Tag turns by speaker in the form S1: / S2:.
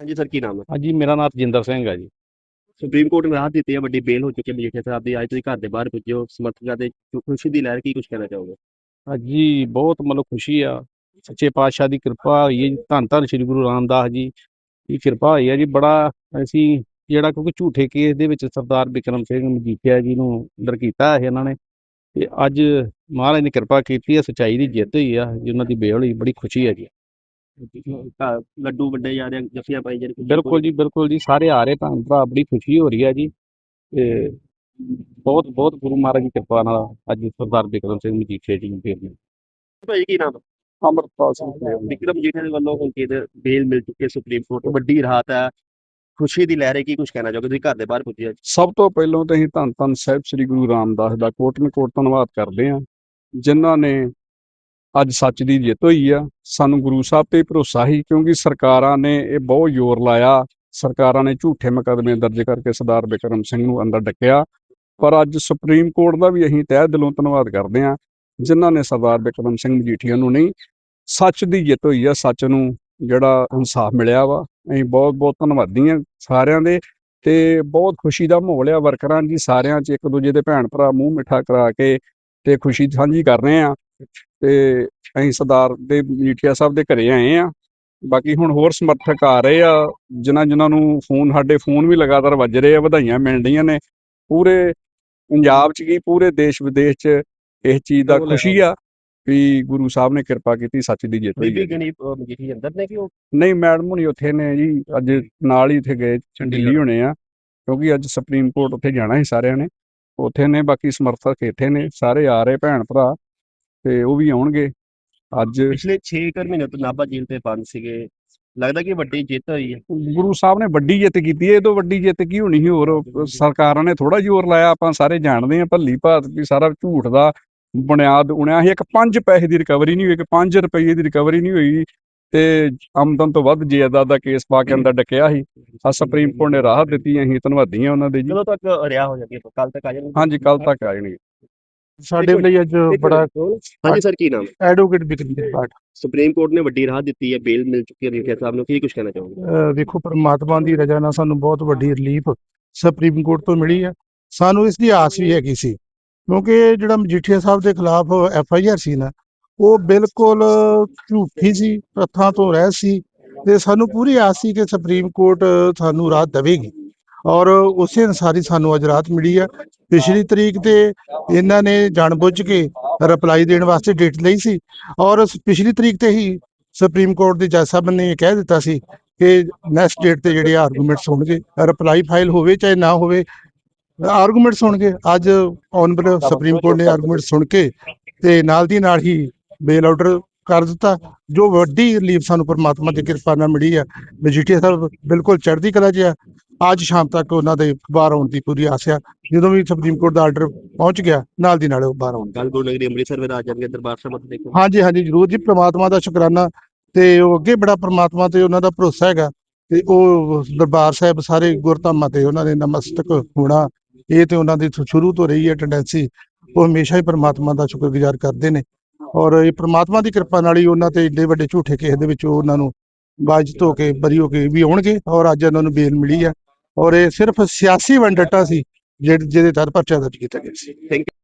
S1: ਹਾਂਜੀ ਸਰ ਕੀ ਨਾਮ ਹੈ?
S2: ਹਾਂਜੀ ਮੇਰਾ ਨਾਮ ਰਜਿੰਦਰ ਸਿੰਘ ਹੈ ਜੀ।
S1: ਸੁਪਰੀਮ ਕੋਰਟ ਨੇ ਰਾਹਤ ਦਿੱਤੀ ਹੈ ਵੱਡੀ ਬੇਲ ਹੋ ਚੁੱਕੀ ਹੈ ਮਜੀਠੀਆ ਸਾਹਿਬ ਦੀ। ਅੱਜ ਤੁਸੀਂ ਘਰ ਦੇ ਬਾਹਰ ਪੁੱਜੇ ਹੋ ਸਮਰਥਕਾਂ ਦੇ ਖੁਸ਼ੀ ਦੀ ਲਹਿਰ ਕੀ ਕੁਝ ਕਹਿਣਾ ਚਾਹੋਗੇ?
S2: ਹਾਂਜੀ ਬਹੁਤ ਮਤਲਬ ਖੁਸ਼ੀ ਆ। ਸੱਚੇ ਪਾਤਸ਼ਾਹ ਦੀ ਕਿਰਪਾ ਹੋਈ ਹੈ ਜੀ। ਧੰਨ ਧੰਨ ਸ੍ਰੀ ਗੁਰੂ ਰਾਮਦਾਸ ਜੀ ਦੀ ਕਿਰਪਾ ਹੋਈ ਹੈ ਜੀ। ਬੜਾ ਅਸੀਂ ਜਿਹੜਾ ਕਿਉਂਕਿ ਝੂਠੇ ਕੇਸ ਦੇ ਵਿੱਚ ਸਰਦਾਰ ਬਿਕਰਮ ਸਿੰਘ ਮਜੀਠੀਆ ਜੀ ਨੂੰ ਅੰਦਰ ਕੀਤਾ ਹੈ ਇਹਨਾਂ ਨੇ ਤੇ ਅੱਜ ਮਹਾਰਾਜ ਨੇ ਕਿਰਪਾ ਕੀਤੀ ਹੈ ਸਚਾਈ ਦੀ ਜਿੱਤ ਹੋਈ ਆ ਜੀ ਉਹਨਾਂ ਦੀ ਬੇਲ ਹੋਈ ਬੜੀ ਖੁਸ਼ੀ ਹੈ ਜੀ।
S1: ਲੱਡੂ ਵੱਡੇ ਜਾ ਰਹੇ ਆ, ਜੱਫੀਆਂ ਪਾਈ ਜਾ ਰਹੀਆਂ
S2: ਬਿਲਕੁਲ ਜੀ ਬਿਲਕੁਲ ਜੀ ਸਾਰੇ ਆ ਰਹੇ ਭੈਣ ਭਰਾ ਬੜੀ ਖੁਸ਼ੀ ਹੋ ਰਹੀ ਹੈ ਜੀ। ਤੇ ਬਹੁਤ ਬਹੁਤ ਗੁਰੂ ਮਹਾਰਾਜ ਦੀ ਕਿਰਪਾ ਨਾਲ ਅੱਜ ਸਰਦਾਰ ਬਿਕਰਮ ਸਿੰਘ ਮਜੀਠੀਆ ਜੀ ਮਿਲੀ।
S1: ਭਾਈ ਕੀ ਨਾਮ? ਹੈ
S2: ਅੰਮ੍ਰਿਤਪਾਲ ਸਿੰਘ
S1: ਵਿਕਰਮ ਮਜੀਠੀਆ ਦੇ ਵੱਲੋਂ ਹੁਣ ਕੀ ਬੇਲ ਮਿਲ ਚੁੱਕੀ ਹੈ ਸੁਪਰੀਮ ਕੋਰਟ। ਵੱਡੀ ਰਾਹਤ ਹੈ। ਖੁਸ਼ੀ ਦੀ ਲਹਿਰ ਹੈ ਕੀ ਕੁਝ ਕਹਿਣਾ ਚਾਹੋਗੇ? ਤੁਸੀਂ ਘਰ ਦੇ ਬਾਹਰ ਪੁੱਜੇ ਹੋ
S2: ਸਭ ਤੋਂ ਪਹਿਲਾਂ ਤਾਂ ਅਸੀਂ ਧੰਨ ਧੰਨ ਸਾਹਿਬ ਸ੍ਰੀ ਗੁਰੂ ਰਾਮਦਾਸ ਦਾ ਕੋਟਨ ਕੋਟ ਧੰਨਵਾਦ ਕਰਦੇ ਹਾਂ ਜਿਨ੍ਹਾਂ ਨੇ ਅੱਜ ਸੱਚ ਦੀ ਜਿੱਤ ਹੋਈ ਆ। ਸਾਨੂੰ ਗੁਰੂ ਸਾਹਿਬ ਤੇ ਭਰੋਸਾ ਹੀ ਕਿਉਂਕਿ ਸਰਕਾਰਾਂ ਨੇ ਇਹ ਬਹੁਤ ਜ਼ੋਰ ਲਾਇਆ। ਸਰਕਾਰਾਂ ਨੇ ਝੂਠੇ ਮੁਕੱਦਮੇ ਦਰਜ ਕਰਕੇ ਸਰਦਾਰ ਬਿਕਰਮ ਸਿੰਘ ਨੂੰ ਅੰਦਰ ਡੱਕਿਆ। ਪਰ ਅੱਜ ਸੁਪਰੀਮ ਕੋਰਟ ਦਾ ਵੀ ਅਸੀਂ ਤਹਿ ਦਿਲੋਂ ਧੰਨਵਾਦ ਕਰਦੇ ਹਾਂ, ਜਿਨ੍ਹਾਂ ਨੇ ਸਰਦਾਰ ਬਿਕਰਮ ਸਿੰਘ ਮਜੀਠੀਆ ਨੂੰ ਨਹੀਂ, ਸੱਚ ਦੀ ਜਿੱਤ ਹੋਈ ਆ। ਸੱਚ ਨੂੰ ਜਿਹੜਾ ਇਨਸਾਫ ਮਿਲਿਆ ਵਾ, ਅਸੀਂ ਬਹੁਤ ਬਹੁਤ ਧੰਨਵਾਦੀ ਹਾਂ ਸਾਰਿਆਂ ਦੇ। ਤੇ ਬਹੁਤ ਖੁਸ਼ੀ ਦਾ ਮਾਹੌਲ ਆ ਵਰਕਰਾਂ ਦੀ, ਸਾਰਿਆਂ 'ਚ ਇੱਕ ਦੂਜੇ ਦੇ ਭੈਣ ਭਰਾ ਮੂੰਹ ਮਿੱਠਾ ਕਰਾ ਕੇ ਤੇ ਖੁਸ਼ੀ ਸਾਂਝੀ ਕਰ ਰਹੇ ਆ ਤੇ ਅਸੀਂ ਸਰਦਾਰ ਦੇ ਮਜੀਠੀਆ ਸਾਹਿਬ ਦੇ ਘਰੇ ਆਏ ਆ ਬਾਕੀ ਹੁਣ ਹੋਰ ਸਮਰਥਕ ਆ ਰਹੇ ਆ ਜਿਨ੍ਹਾਂ ਜਿਨ੍ਹਾਂ ਨੂੰ ਫੋਨ ਸਾਡੇ ਫੋਨ ਵੀ ਲਗਾਤਾਰ ਵੱਜ ਰਹੇ ਆ ਵਧਾਈਆਂ ਮਿਲ ਰਹੀਆਂ ਨੇ। ਪੂਰੇ ਪੰਜਾਬ 'ਚ ਕੀ ਪੂਰੇ ਦੇਸ਼ ਵਿਦੇਸ਼ 'ਚ ਇਸ ਚੀਜ਼ ਦਾ ਖੁਸ਼ੀ ਆ ਵੀ ਗੁਰੂ ਸਾਹਿਬ ਨੇ ਕਿਰਪਾ ਕੀਤੀ ਸੱਚ ਦੀ ਜਿੱਤ ਹੋਈ
S1: ਬੀਬੀ
S2: ਹੈ।
S1: ਗਣੀ ਮਜੀਠੀ ਅੰਦਰ ਨੇ ਕਿ ਉਹ?
S2: ਨਹੀਂ ਮੈਡਮ ਹੁਣੀ ਉੱਥੇ ਨੇ ਜੀ ਅੱਜ ਨਾਲ ਹੀ ਇੱਥੇ ਗਏ ਦਿੱਲੀ ਹੋਣੇ ਆ ਕਿਉਂਕਿ ਅੱਜ ਸੁਪਰੀਮ ਕੋਰਟ ਉੱਥੇ ਜਾਣਾ ਸੀ ਸਾਰਿਆਂ ਨੇ। ਉੱਥੇ ਨੇ ਬਾਕੀ ਸਮਰਥਕ ਇੱਥੇ ਨੇ ਸਾਰੇ ਆ ਰਹੇ ਭੈਣ ਭਰਾ। ਤੇ ਉਹ ਵੀ ਆਉਣਗੇ। ਅੱਜ
S1: ਪਿਛਲੇ 6 ਮਹੀਨੇ ਤੋਂ ਨਾਭਾ ਜੇਲ੍ਹ ਤੇ ਬੰਦ ਸੀਗੇ। ਲੱਗਦਾ ਕਿ ਵੱਡੀ ਜਿੱਤ ਹੋਈ ਹੈ।
S2: ਗੁਰੂ ਸਾਹਿਬ ਨੇ ਵੱਡੀ ਜਿੱਤ ਕੀਤੀ ਹੈ। ਇਹ ਤੋਂ ਵੱਡੀ ਜਿੱਤ ਕੀ ਹੋਣੀ ਸੀ? ਹੋਰ ਸਰਕਾਰਾਂ ਨੇ ਥੋੜਾ ਜ਼ੋਰ ਲਾਇਆ। ਆਪਾਂ ਸਾਰੇ ਜਾਣਦੇ ਆ ਭੱਲੀ ਭਾਤ ਵੀ ਸਾਰਾ ਝੂਠ ਦਾ ਬੁਨਿਆਦ ਉਣਿਆ ਸੀ। ਇੱਕ 5 ਪੈਸੇ ਦੀ ਰਿਕਵਰੀ ਨਹੀਂ ਹੋਈ। ਕਿ 5 ਰੁਪਏ ਦੀ ਰਿਕਵਰੀ ਨਹੀਂ ਹੋਈ। ਤੇ ਆਮਦਨ ਤੋਂ ਵੱਧ ਜਾਇਦਾਦ ਦਾ ਕੇਸ ਪਾ ਕੇ ਅੰਦਰ ਡੱਕਿਆ ਸੀ। ਆ ਸੁਪਰੀਮ ਕੋਰਟ ਨੇ ਰਾਹਤ ਦਿੱਤੀ ਅਸੀਂ ਧੰਨਵਾਦੀ ਹਾਂ ਉਹਨਾਂ ਦੇ ਜੀ।
S1: ਕਦੋਂ ਤੱਕ ਰਿਹਾ ਹੋ ਜਾਣਗੇ ਕੱਲ ਤੱਕ ਆ ਜਾਣਗੇ?
S2: ਹਾਂਜੀ ਕੱਲ ਤੱਕ ਆ ਜਾਣਗੇ।
S3: ਸਾਡੇ ਲਈ ਅੱਜ ਬੜਾ।
S1: ਹਾਂਜੀ ਸਰ ਕੀ ਨਾਮ?
S3: ਐਡਵੋਕੇਟ ਬਿਕਰਮ ਪਾਠ
S1: ਸੁਪਰੀਮ ਕੋਰਟ ਨੇ ਵੱਡੀ ਰਾਹਤ ਦਿੱਤੀ ਹੈ ਬੇਲ ਮਿਲ ਚੁੱਕੀ ਹੈ ਮਜੀਠੀਆ ਸਾਹਿਬ ਨੂੰ ਕੀ ਕੁਝ ਕਹਿਣਾ ਚਾਹੋਗੇ
S3: ਵੇਖੋ ਪਰਮਾਤਮਾ ਦੀ ਰਜ਼ਾ ਨਾਲ ਸਾਨੂੰ ਬਹੁਤ ਵੱਡੀ ਰਿਲੀਫ ਸੁਪਰੀਮ ਕੋਰਟ ਤੋਂ ਮਿਲੀ ਹੈ ਸਾਨੂੰ ਇਸ ਦੀ ਆਸ ਵੀ ਹੈਗੀ ਸੀ ਕਿਉਂਕਿ ਜਿਹੜਾ ਮਜੀਠੀਆ ਸਾਹਿਬ ਦੇ ਖਿਲਾਫ ਐਫ ਆਈ ਆਰ ਸੀ ਨਾ ਉਹ ਬਿਲਕੁਲ ਝੂਠੀ ਸੀ ਤੱਥਾਂ ਤੋਂ ਰਹਿ ਸੀ ਤੇ ਸਾਨੂੰ ਪੂਰੀ ਆਸ ਸੀ ਕਿ ਸੁਪਰੀਮ ਕੋਰਟ ਸਾਨੂੰ ਰਾਹਤ ਦੇਵੇਗੀ ਔਰ ਉਸੇ ਅਨੁਸਾਰ ਹੀ ਸਾਨੂੰ ਅੱਜ ਰਾਹਤ ਮਿਲੀ ਹੈ ਪਿਛਲੀ ਤਰੀਕ ਤੇ ਇਹਨਾਂ ਨੇ ਜਾਣਬੁੱਝ ਕੇ ਰਿਪਲਾਈ ਦੇਣ ਵਾਸਤੇ ਡੇਟ ਲਈ ਸੀ। ਔਰ ਪਿਛਲੀ ਤਰੀਕ ਤੇ ਹੀ ਸੁਪਰੀਮ ਕੋਰਟ ਦੇ ਜੱਜ ਸਾਹਿਬ ਨੇ ਇਹ ਕਹਿ ਦਿੱਤਾ ਸੀ ਕਿ ਨੈਕਸਟ ਡੇਟ ਤੇ ਜਿਹੜੇ ਆਰਗੂਮੈਂਟਸ ਹੋਣਗੇ ਰਿਪਲਾਈ ਫਾਈਲ ਹੋਵੇ ਚਾਹੇ ਨਾ ਹੋਵੇ ਆਰਗੂਮੈਂਟਸ ਹੋਣਗੇ। ਅੱਜ ਆਨਰੇਬਲ ਸੁਪਰੀਮ ਕੋਰਟ ਨੇ ਆਰਗੂਮੈਂਟ ਸੁਣ ਕੇ ਤੇ ਨਾਲ ਦੀ ਨਾਲ ਹੀ ਬੇਲ ਆਰਡਰ ਕਰ ਦਿੱਤਾ। ਜੋ ਵੱਡੀ ਰਿਲੀਫ ਸਾਨੂੰ ਪਰਮਾਤਮਾ ਦੀ ਕਿਰਪਾ ਨਾਲ ਮਿਲੀ ਹੈ ਮਜੀਠੀਆ ਸਾਹਿਬ ਬਿਲਕੁਲ ਚੜ੍ਹਦੀ ਕਲਾ ਜਿਹਾ ਅੱਜ ਸ਼ਾਮ ਤੱਕ ਉਹਨਾਂ ਦੇ ਬਾਹਰ ਆਉਣ ਦੀ ਪੂਰੀ ਆਸ ਆ। ਜਦੋਂ ਵੀ ਸੁਪਰੀਮ ਕੋਰਟ ਦਾ ਆਰਡਰ ਪਹੁੰਚ ਗਿਆ ਨਾਲ ਦੀ ਨਾਲ ਉਹ ਬਾਹਰ ਆਉਣਗੇ।
S1: ਕੱਲ ਗੁਰੂ ਨਗਰੀ ਅੰਮ੍ਰਿਤਸਰ ਵਿੱਚ ਆ ਜਾਣਗੇ ਦਰਬਾਰ ਸਾਹਿਬ ਮੱਥੇ ਦੇਖੋ।
S3: ਹਾਂਜੀ ਹਾਂਜੀ ਜਰੂਰ ਜੀ ਪ੍ਰਮਾਤਮਾ ਦਾ ਸ਼ੁਕਰਾਨਾ ਤੇ ਉਹ ਅੱਗੇ ਬੜਾ ਪ੍ਰਮਾਤਮਾ ਤੇ ਉਹਨਾਂ ਦਾ ਭਰੋਸਾ ਹੈਗਾ ਤੇ ਉਹ ਦਰਬਾਰ ਸਾਹਿਬ ਸਾਰੇ ਗੁਰਧਾਮਾਂ ਤੇ ਉਹਨਾਂ ਦੇ ਨਮਸਤਕ ਹੋਣਾ ਇਹ ਤੇ ਉਹਨਾਂ ਦੀ ਸ਼ੁਰੂ ਤੋਂ ਰਹੀ ਹੈ ਟੈਂਡੈਂਸੀ ਉਹ ਹਮੇਸ਼ਾ ਹੀ ਪ੍ਰਮਾਤਮਾ ਦਾ ਸ਼ੁਕਰਗੁਜ਼ਾਰ ਕਰਦੇ ਨੇ। ਔਰ ਇਹ ਪ੍ਰਮਾਤਮਾ ਦੀ ਕਿਰਪਾ ਨਾਲ ਹੀ ਉਹਨਾਂ ਤੇ ਏਡੇ ਵੱਡੇ ਝੂਠੇ ਕੇਸ ਦੇ ਵਿੱਚ ਉਹ ਉਹਨਾਂ ਨੂੰ ਬਾਜਤ ਹੋ ਕੇ ਬਰੀ ਹੋ ਕੇ ਵੀ ਆਉਣਗੇ ਔਰ ਅੱਜ ਉਹਨਾਂ ਨੂੰ ਬੇਲ ਮਿਲੀ ਆ। ਔਰ ਇਹ ਸਿਰਫ ਸਿਆਸੀ ਵੰਡਟਾ ਸੀ ਜਿਹਦੇ ਜਿਹਦੇ ਤਹਿਤ ਪਰਚਾ ਦਰਜ ਕੀਤਾ ਗਿਆ ਸੀ।